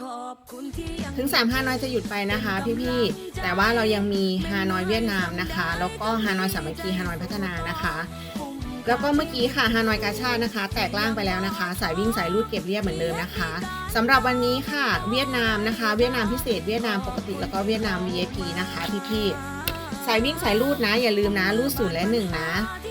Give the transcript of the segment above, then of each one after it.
ขอบคุณที่ยังถึง 3 ฮานอยจะหยุดไปนะคะพี่ๆ แต่ว่าเรายังมีฮานอยเวียดนามนะคะ แล้วก็ฮานอยสามัคคีฮานอยพัฒนานะคะ แล้วก็เมื่อกี้ค่ะฮานอยกาชาดนะคะ แตกล่างไปแล้วนะคะ สายวิ่งสายรูดเก็บเรียบเหมือนเดิมนะคะสำหรับวันนี้ค่ะ เวียดนามนะคะ เวียดนามพิเศษ เวียดนามปกติแล้วก็เวียดนาม VIP นะคะพี่ๆสายวิ่งสายรูดนะ อย่าลืมนะรูดศูนย์และหนึ่งนะ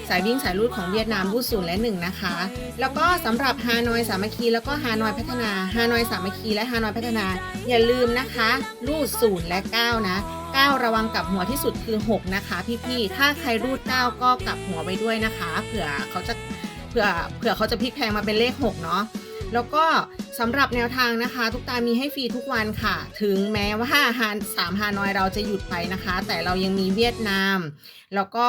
สายวิ่งสายรูดของเวียดนามรูดศูนย์และหนึ่งนะคะ แล้วก็สำหรับฮานอยสามัคคีแล้วก็ฮานอยพัฒนาฮานอยสามัคคีและฮานอยพัฒนา อย่าลืมนะคะรูดศูนย์และเก้านะ 9 ระวังกับหัวที่สุดคือ 6 นะคะ พี่ๆ ถ้าใครรูด 9 ก็กลับหัวไปด้วยนะคะ เผื่อเขาจะเผื่อเผื่อเขาจะพลิกแพงมาเป็นเลข 6 เนาะแล้วก็สำหรับแนวทางนะคะ ทุกตามีให้ฟรีทุกวันค่ะ ถึงแม้ว่าฮานสามฮานอยเราจะหยุดไปนะคะ แต่เรายังมีเวียดนาม แล้วก็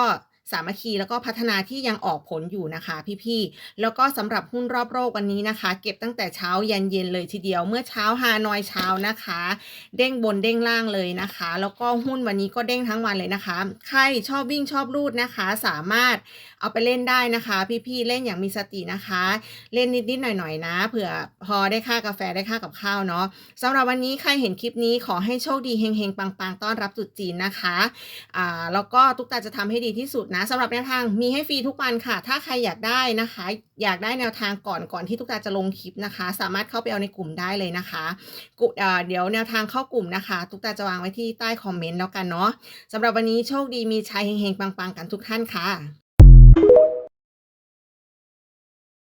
สามัคคีแล้วก็พัฒนาที่ยังออกผลอยู่นะคะพี่ๆ แล้วก็สำหรับหุ้นรอบโลกวันนี้นะคะ เก็บตั้งแต่เช้ายันเย็นเลยทีเดียว เมื่อเช้าฮานอยเช้านะคะ เด้งบนเด้งล่างเลยนะคะ แล้วก็หุ้นวันนี้ก็เด้งทั้งวันเลยนะคะ ใครชอบวิ่งชอบรูดนะคะ สามารถเอาไปเล่นได้นะคะ พี่ๆ เล่นอย่างมีสตินะคะ เล่นนิดๆหน่อยๆนะเผื่อพอได้ค่ากาแฟได้ค่ากับข้าวเนาะสำหรับวันนี้ใครเห็นคลิปนี้ขอให้โชคดีเฮงๆปังๆต้อนรับตรุษจีนนะคะอ่าแล้วก็ตุ๊กตาจะทำให้ดีที่สุดนะสำหรับแนวทางมีให้ฟรีทุกวันค่ะ ถ้าใครอยากได้นะคะ อยากได้แนวทางก่อนก่อนที่ทุกตาจะลงคลิปนะคะ สามารถเข้าไปเอาในกลุ่มได้เลยนะคะกุเดี๋ยวแนวทางเข้ากลุ่มนะคะ ทุกตาจะวางไว้ที่ใต้คอมเมนต์แล้วกันเนาะสำหรับวันนี้โชคดีมีชัยเฮงๆปังๆกันทุกท่านค่ะ